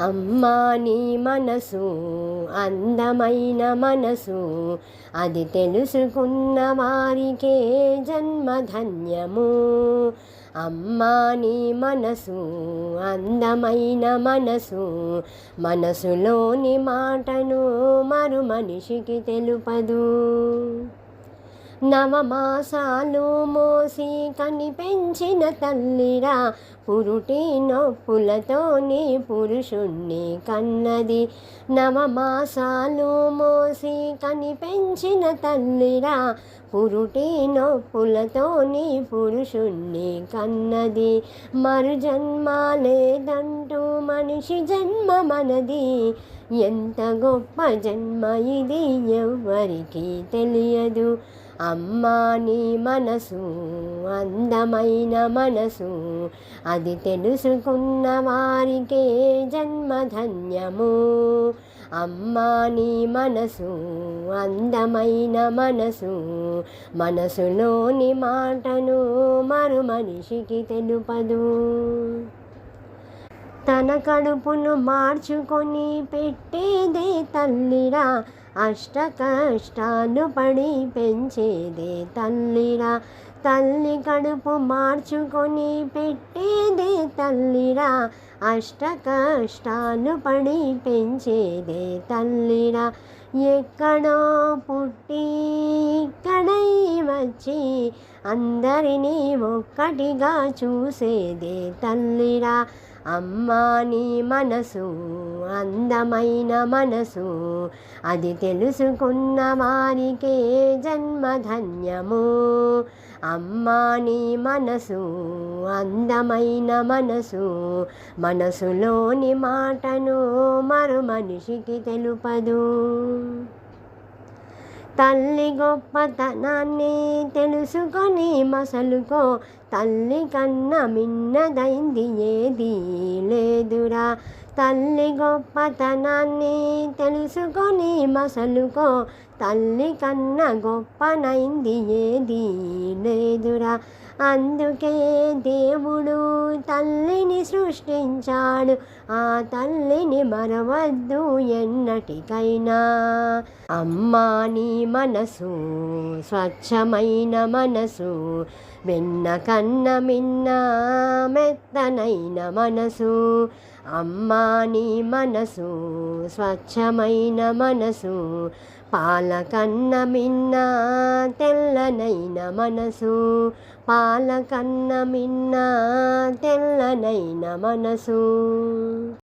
అమ్మా నీ మనసు అందమైన మనసు. అది తెలుసుకున్న వారికే జన్మధన్యము. అమ్మా నీ మనసు అందమైన మనసు. మనసులోని మాటను మరు మనిషికి తెలుపదు. నవమాసాలు మో కని పెంచిన తల్లిరా పురుటి నొప్పులతోని పురుషుణ్ణి కన్నది. నవమాసాలు మోసి కని పెంచిన తల్లిరా పురుటి నొప్పులతోని పురుషుణ్ణి కన్నది. మరు జన్మ లేదంటూ మనిషి జన్మ మనది. ఎంత గొప్ప జన్మ ఇది ఎవ్వరికీ తెలియదు. అమ్మా నీ మనసు అందమైన మనసు. అది తెలుసుకున్న వారికే జన్మధన్యము. అమ్మా నీ మనసు అందమైన మనసు. మనసులోని మాటను మరు మనిషికి తెలుపదు. తన కడుపును మార్చుకొని పెట్టేదే తల్లిరా. అష్ట కష్టాలు పడి పెంచేదే తల్లిరా. తల్లి కడుపు మార్చుకొని పెట్టేదే తల్లిరా. అష్ట కష్టాలు పడి పెంచేదే తల్లిరా. ఎక్కడో పుట్టి ఇక్కడై వచ్చి అందరినీ ఒక్కటిగా చూసేదే తల్లిరా. అమ్మా నీ మనసు అందమైన మనసు. అది తెలుసుకున్న వారికే జన్మధన్యము. అమ్మా నీ మనసు అందమైన మనసు. మనసులోని మాటను మరు మనిషికి తెలుపదు. తల్లి గొప్పతనాన్ని తెలుసుకొని మసలుకో. తల్లి కన్నా మిన్నదైంది ఏది లేదురా. తల్లి గొప్పతనాన్ని తెలుసుకొని మసలుకో. తల్లి కన్న గొప్పనైంది ఏది లేదురా. అందుకే దేవుడు తల్లిని సృష్టించాడు. ఆ తల్లిని మరవద్దు ఎన్నటికైనా. అమ్మా నీ మనసు స్వచ్ఛమైన మనసు వెన్న కన్న మిన్న మెత్తనైన మనసు. అమ్మా నీ మనసు స్వచ్ఛమైన మనసు పాలకన్న మిన్న తెల్లనైన మనసు. పాలకన్న మిన్న తెల్లనైన మనసు.